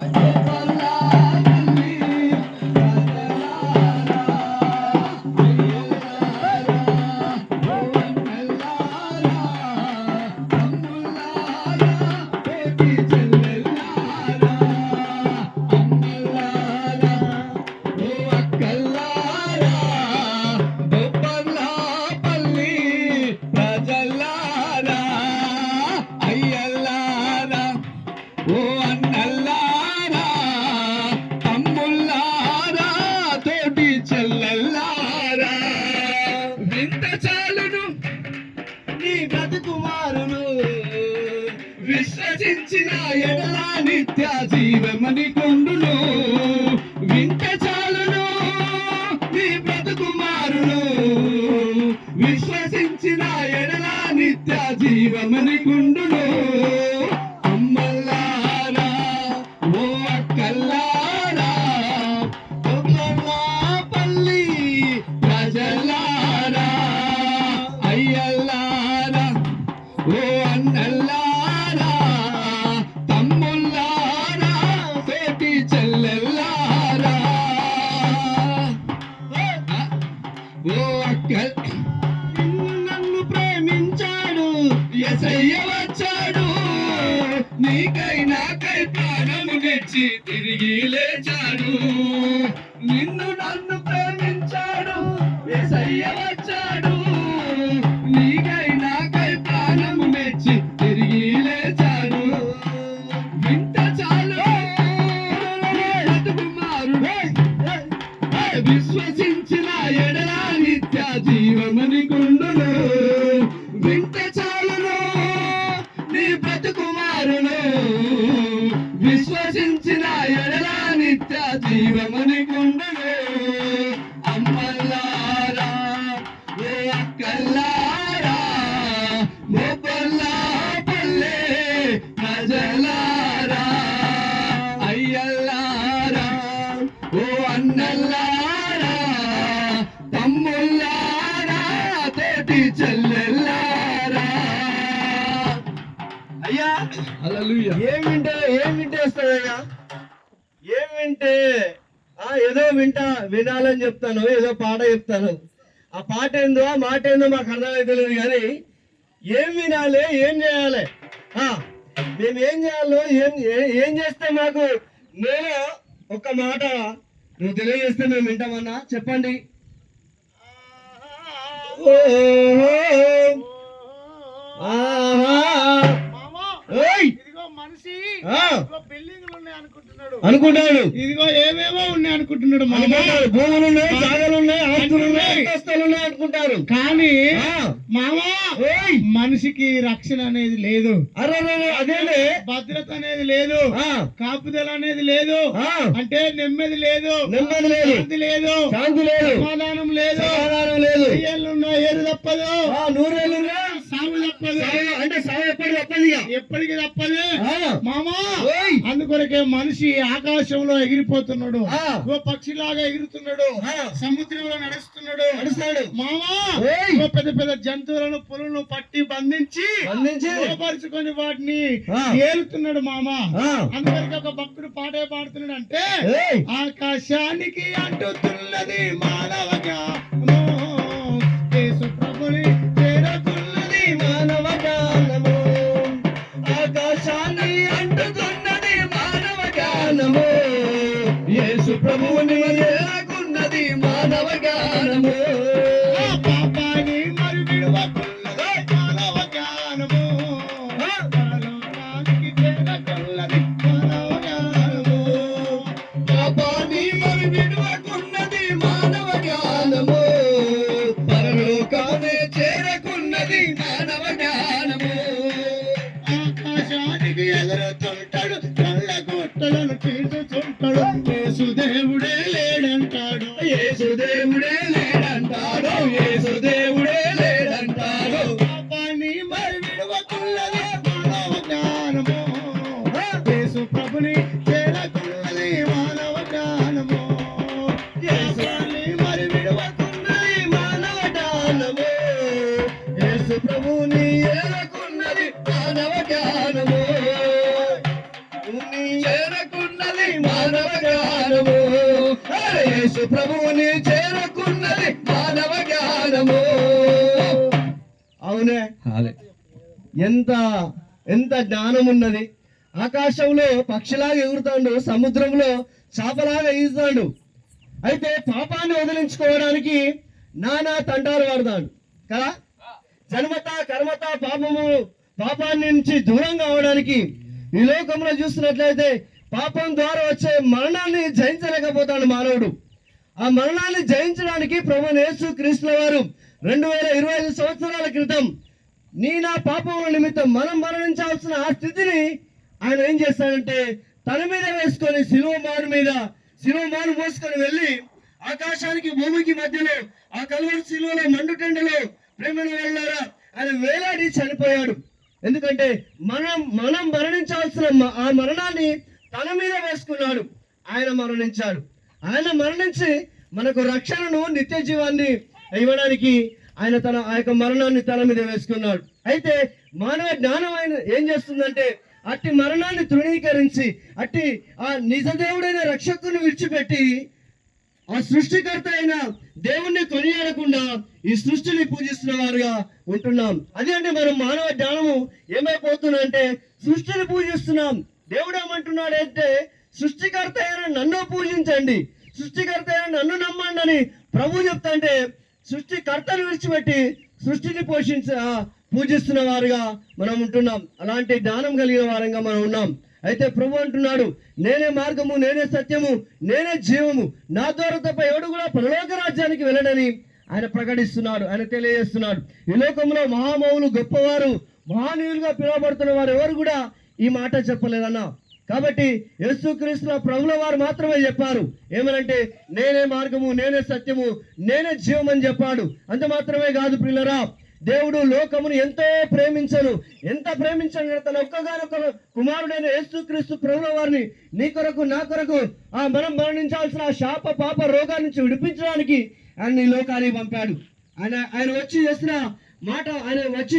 Thank you. విశ్వసించిన ఎడలా నిత్య జీవమని కొండును. వింత చాలును నీ బ్రతుకుమారును విశ్వసించిన ఎడలా నిత్య జీవమని కుండును. వచ్చాడు నీకై నాకై ప్రాణము తెచ్చి తిరిగి లేచాడు. నిన్ను నన్ను ప్రేమించాడు. ఎసయ్య వచ్చాడు. నీకై నాకై ప్రాణము తెచ్చి తిరిగి లేచాడు. వింట చాలు. కుమారుడు విశ్వసించిన ఎడలా నిత్య జీవమని నిత్య ఏంటంటే ఆ ఏదో వింటా వినాలని చెప్తాను ఏదో పాట చెప్తాను. ఆ పాట ఏందో ఆ మాట ఏందో మాకు అర్థమవుతలేదు కానీ ఏం వినాలి ఏం చేయాలి? ఆ మేము ఏం చేయాలో ఏం ఏం చేస్తే మాకు నేను ఒక మాట నువ్వు తెలియజేస్తే మేము వింటామన్నా? చెప్పండి. ఓ అనుకుంటాడు. ఇదిగో ఏమేమో ఉన్నాయి అనుకుంటున్నాడు మామ. అనుకుంటారు భూములు ఉన్నాయి జాగాలు ఉన్నాయి ఆస్తులు ఉన్నాయి అంతస్తులు ఉన్నాయి అనుకుంటారు కానీ ఆ, మామా మనిషికి రక్షణ అనేది లేదు. అరే అదేలే భద్రత అనేది లేదు. ఆ, కాపుదల అనేది లేదు. ఆ, అంటే నెమ్మది లేదు. నెమ్మది లేదు. శాంతి లేదు. శాంతి లేదు. సమాధానం లేదు. సమాధానం లేదు. ఏళ్ళున్నా ఏరు తప్పదు. ఆ, నూరేళ్ళు ఉన్నాయి. సాగు తప్పదు. అంటే ఇక ఎప్పటికి తప్పదు. మామా అందుకొరకే మనిషి ఆకాశంలో ఎగిరిపోతున్నాడు. ఓ పక్షిలాగా ఎగురుతున్నాడు. సముద్రంలో నడుస్తున్నాడు. నడుస్తాడు మామా ఓ పెద్ద పెద్ద జంతువులను పులులను పట్టి బంధించి లోపరుచుకొని వాటిని. ఏలుతున్నాడు మామ. ఆ, అందుకొరకే ఒక భక్తుడు పాటే పాడుతున్నాడు అంటే ఆకాశానికి అంటుతున్నది మానవ జ్ఞానము. యేసు ప్రభుని యేసు ప్రభువుని చేరుకున్నది మానవ జ్ఞానము. అవునే? ఎంత ఎంత జ్ఞానం ఉన్నది ఆకాశంలో పక్షిలాగా ఎగురుతాడు సముద్రంలో చేపలాగా ఈదుతాడు అయితే పాపాన్ని వదిలించుకోవడానికి నానా తంటాలు పడతాడు కదా? జన్మత కర్మత పాపము పాపాన్ని నుంచి దూరం కావడానికి ఈ లోకంలో చూస్తున్నట్లయితే పాపం ద్వారా వచ్చే మరణాన్ని జయించలేకపోతాడు మానవుడు. ఆ మరణాన్ని జయించడానికి ప్రభు నేసు క్రీస్తుల వారు రెండు వేల ఇరవై ఐదు సంవత్సరాల క్రితం నీ నా పాపముల నిమిత్తం మనం మరణించాల్సిన ఆ స్థితిని ఆయన ఏం చేస్తాడంటే తన మీద వేసుకొని శిలువ మారు మీద శిలువ మారు మోసుకొని వెళ్ళి ఆకాశానికి భూమికి మధ్యలో ఆ కలువరి శిలువలో మండుటెండలో ప్రేమను వెళ్ళారా? ఆయన వేలాడి చనిపోయాడు. ఎందుకంటే మనం మనం మరణించాల్సిన ఆ మరణాన్ని తన మీద వేసుకున్నాడు. ఆయన మరణించాడు. ఆయన మరణించి మనకు రక్షణను నిత్య జీవాన్ని ఇవ్వడానికి ఆయన తన ఆ యొక్క మరణాన్ని తల మీద వేసుకున్నాడు. అయితే మానవ జ్ఞానం ఆయన ఏం చేస్తుందంటే అట్టి మరణాన్ని తృణీకరించి అట్టి ఆ నిజదేవుడైన రక్షకుని విడిచిపెట్టి ఆ సృష్టికర్త అయిన దేవుణ్ణి కొనియాడకుండా ఈ సృష్టిని పూజిస్తున్న వారుగా ఉంటున్నాం. అదే అంటే మనం మానవ జ్ఞానము ఏమైపోతుందంటే సృష్టిని పూజిస్తున్నాం. దేవుడు ఏమంటున్నాడంటే సృష్టికర్త అయిన నన్ను పూజించండి. సృష్టికర్త అయిన నన్ను నమ్మండి అని ప్రభు చెప్తాంటే సృష్టికర్తను విడిచిపెట్టి సృష్టిని పోషించ పూజిస్తున్న వారుగా మనం ఉంటున్నాం. అలాంటి జ్ఞానం కలిగిన వారంగా మనం ఉన్నాం. అయితే ప్రభు అంటున్నాడు నేనే మార్గము నేనే సత్యము నేనే జీవము. నా ద్వారా తప్ప ఎవడు కూడా పరలోక రాజ్యానికి వెళ్ళడని ఆయన ప్రకటిస్తున్నాడు ఆయన తెలియజేస్తున్నాడు. ఈ లోకంలో మహామౌలు గొప్పవారు మహానీయులుగా పిలువబడుతున్న వారు ఎవరు కూడా ఈ మాట చెప్పలేదన్నా. కాబట్టి యేసుక్రీస్తుల ప్రభుల వారు మాత్రమే చెప్పారు. ఏమనంటే నేనే మార్గము నేనే సత్యము నేనే జీవం అని చెప్పాడు. అంత మాత్రమే కాదు పిల్లరా దేవుడు లోకమును ఎంతో ప్రేమించను. ఎంత ప్రేమించను తన ఒక్కగానొక్క కుమారుడైన యేసుక్రీస్తు ప్రభుల వారిని నీ కొరకు నా కొరకు ఆ మనం మరణించాల్సిన ఆ శాప పాప రోగాల నుంచి విడిపించడానికి ఆయన ఈ లోకానికి పంపాడు. ఆయన ఆయన వచ్చి చేసిన మాట ఆయన వచ్చి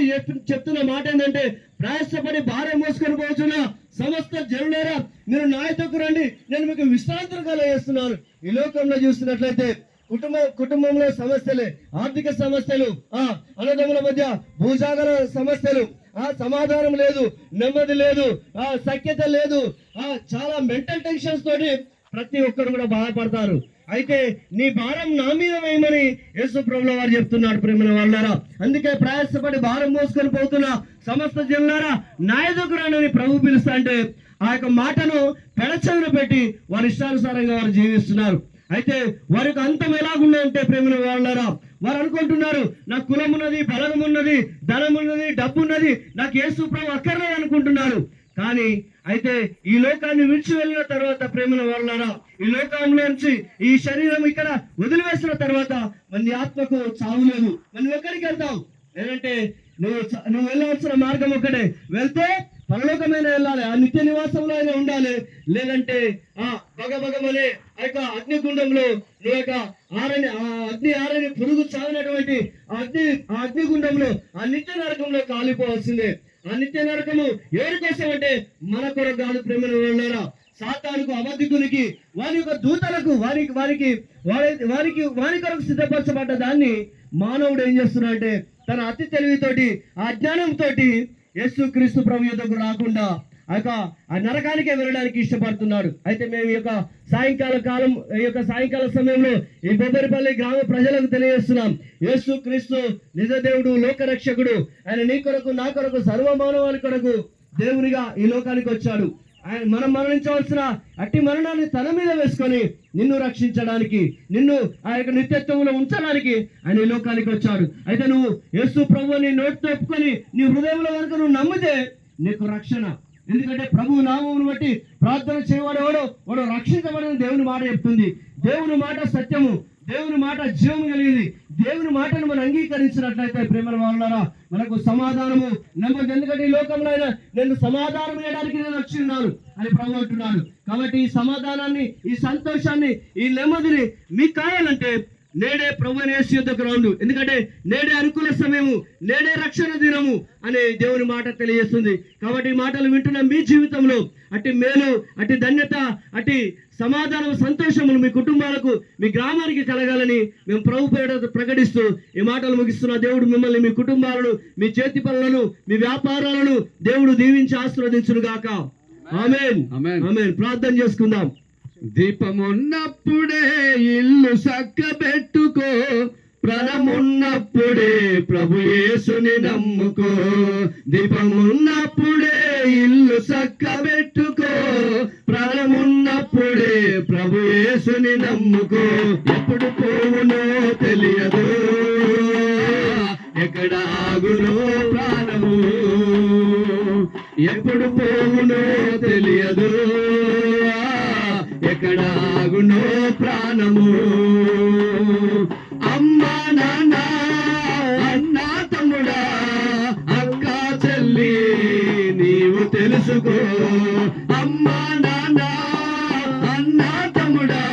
చెప్తున్న మాట ఏంటంటే ప్రయాసపడి భార్య మోసుకొని పోతున్న సమస్త జనులేరా మీరు నాయతకు రండి నేను మీకు విశ్రాంతి కలగజేస్తున్నాను ఈ లోకంలో చూస్తున్నట్లయితే కుటుంబ కుటుంబంలో సమస్యలే ఆర్థిక సమస్యలు ఆ అన్నదమ్ముల మధ్య భూజాగర సమస్యలు ఆ సమాధానం లేదు నెమ్మది లేదు ఆ సఖ్యత లేదు ఆ చాలా మెంటల్ టెన్షన్స్ తోటి ప్రతి ఒక్కరు కూడా బాధపడతారు. అయితే నీ భారం నా మీద వేయమని యేసు ప్రభుల వారు చెప్తున్నాడు ప్రేమల వాళ్ళారా? అందుకే ప్రయాసపడి భారం మోసుకొని పోతున్న సమస్త జనులారా నా ఎదుగురానని ప్రభు పిలుస్తా అంటే ఆ యొక్క మాటను పెడచెవిన పెట్టి వారి ఇష్టానుసారంగా వారు జీవిస్తున్నారు. అయితే వారికి అంతం ఎలాగున్నాయంటే ప్రేమల వాళ్ళారా? వారు అనుకుంటున్నారు నాకు కులం ఉన్నది బలం ఉన్నది ధనం ఉన్నది డబ్బు ఉన్నది నాకు యేసు ప్రభు అక్కర్లేదు అనుకుంటున్నారు కానీ అయితే ఈ లోకాన్ని విడిచి వెళ్ళిన తర్వాత ప్రేమల వాళ్ళారా ఈ లోకంలోంచి ఈ శరీరం ఇక్కడ వదిలివేసిన తర్వాత మన ఆత్మకు చావు లేదు. మనం ఎక్కడికి వెళ్తాం? ఏంటంటే నువ్వు నువ్వు వెళ్ళవలసిన మార్గం ఒకటే వెళ్తే పరలోకమైన వెళ్ళాలి. ఆ నిత్య నివాసంలో అయినా ఉండాలి. లేదంటే ఆ భగభగమనే ఆ యొక్క అగ్నిగుండంలో నీ యొక్క ఆరని ఆ అగ్ని ఆరని పురుగు చావినటువంటి ఆ అగ్ని ఆ అగ్నిగుండంలో ఆ నిత్య నరకంలో కాలిపోవాల్సిందే. ఆ నిత్య నరకము ఎవరి కోసమంటే మన కొరకు కాదు ప్రేమను వెళ్ళారా సాతానుకు అబద్ధికునికి వారి యొక్క దూతలకు వారికి వారికి వారి వారికి వారి కొరకు సిద్ధపరచబడ్డ దాన్ని మానవుడు ఏం చేస్తున్నాడంటే తన అతి తెలివితోటి ఆ జ్ఞానంతోటి యేసు క్రీస్తు ప్రభు యుద్ధకు రాకుండా ఆ యొక్క ఆ నరకానికే వెళ్ళడానికి ఇష్టపడుతున్నాడు. అయితే మేము ఈ యొక్క సాయంకాల కాలం ఈ యొక్క సాయంకాల సమయంలో ఈ బొబ్బరిపల్లి గ్రామ ప్రజలకు తెలియజేస్తున్నాం. యేసు క్రీస్తు నిజ దేవుడు లోకరక్షకుడు. ఆయన నీ కొరకు నా కొరకు సర్వమానవాళి కొరకు దేవునిగా ఈ లోకానికి వచ్చాడు. ఆయన మనం మరణించవలసిన అట్టి మరణాన్ని తన మీద వేసుకొని నిన్ను రక్షించడానికి నిన్ను ఆ యొక్క నిత్యత్వంలో ఉంచడానికి ఆయన ఈ లోకానికి వచ్చాడు. అయితే నువ్వు యేసు ప్రభుని నోటితో ఒప్పుకొని నీ హృదయంలో కనుక నువ్వు నమ్మితే నీకు రక్షణ. ఎందుకంటే ప్రభు నామమును బట్టి ప్రార్థన చేయవాడు ఎవడో? వాడు రక్షించబడిన దేవుని మాట చెప్తుంది. దేవుని మాట సత్యము. దేవుని మాట జీవం కలిగింది. దేవుని మాటను మనం అంగీకరించినట్లయితే ప్రేమల వాళ్ళారా మనకు సమాధానము. నమ్మకం ఎందుకంటే ఈ లోకంలో అయినా నేను సమాధానం వేయడానికి నేను వచ్చిన్నాను అని ప్రభు అంటున్నాడు. కాబట్టి ఈ సమాధానాన్ని ఈ సంతోషాన్ని ఈ నెమ్మదిని మీకు కావాలంటే నేడే ప్రభు యేసు యుద్ధకు రాండు. ఎందుకంటే నేడే అనుకూల సమయము నేడే రక్షణ దినము అనే దేవుని మాట తెలియజేస్తుంది. కాబట్టి ఈ మాటలు వింటున్న మీ జీవితంలో అట్టి మేలు అట్టి ధన్యత అట్టి సమాధానం సంతోషములు మీ కుటుంబాలకు మీ గ్రామానికి కలగాలని మేము ప్రభు ప్రకటిస్తూ ఈ మాటలు ముగిస్తున్న దేవుడు మిమ్మల్ని మీ కుటుంబాలను మీ చేతి పనులను మీ వ్యాపారాలను దేవుడు దీవించి ఆశీర్వదించును గాక. ఆమెన్. ప్రార్థన చేసుకుందాం. దీపమున్నప్పుడే ఇల్లు సక్క పెట్టుకో ప్రాణమున్నప్పుడే ప్రభు యేసుని నమ్ముకో. దీపమున్నప్పుడే ఇల్లు సక్క పెట్టుకో ప్రాణమున్నప్పుడే ప్రభు యేసుని నమ్ముకో. ఎప్పుడు పోవునో తెలియదు. ఎక్కడ ఆగునో ప్రాణము. ఎప్పుడు పోవునో తెలియదు. ఎక్కడాగునో ప్రాణము? అమ్మా నాన్న అన్నా తమ్ముడా అక్క చెల్లి నీవు తెలుసుకో. అమ్మా నాన్న అన్నా తమ్ముడా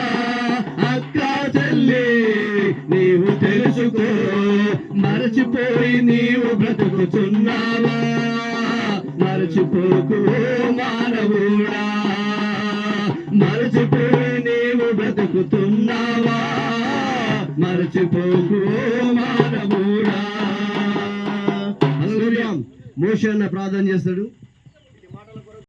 అక్క చెల్లి నీవు తెలుసుకో. మరచిపోయి నీవు బ్రతుకుతున్నావా మరచిపోకు మానవుడా. మరచిపో నీవు బ్రతుకుతున్నావా మరచిపోకు మానవుడా. మోషే అన్న ప్రార్థన చేస్తాడు.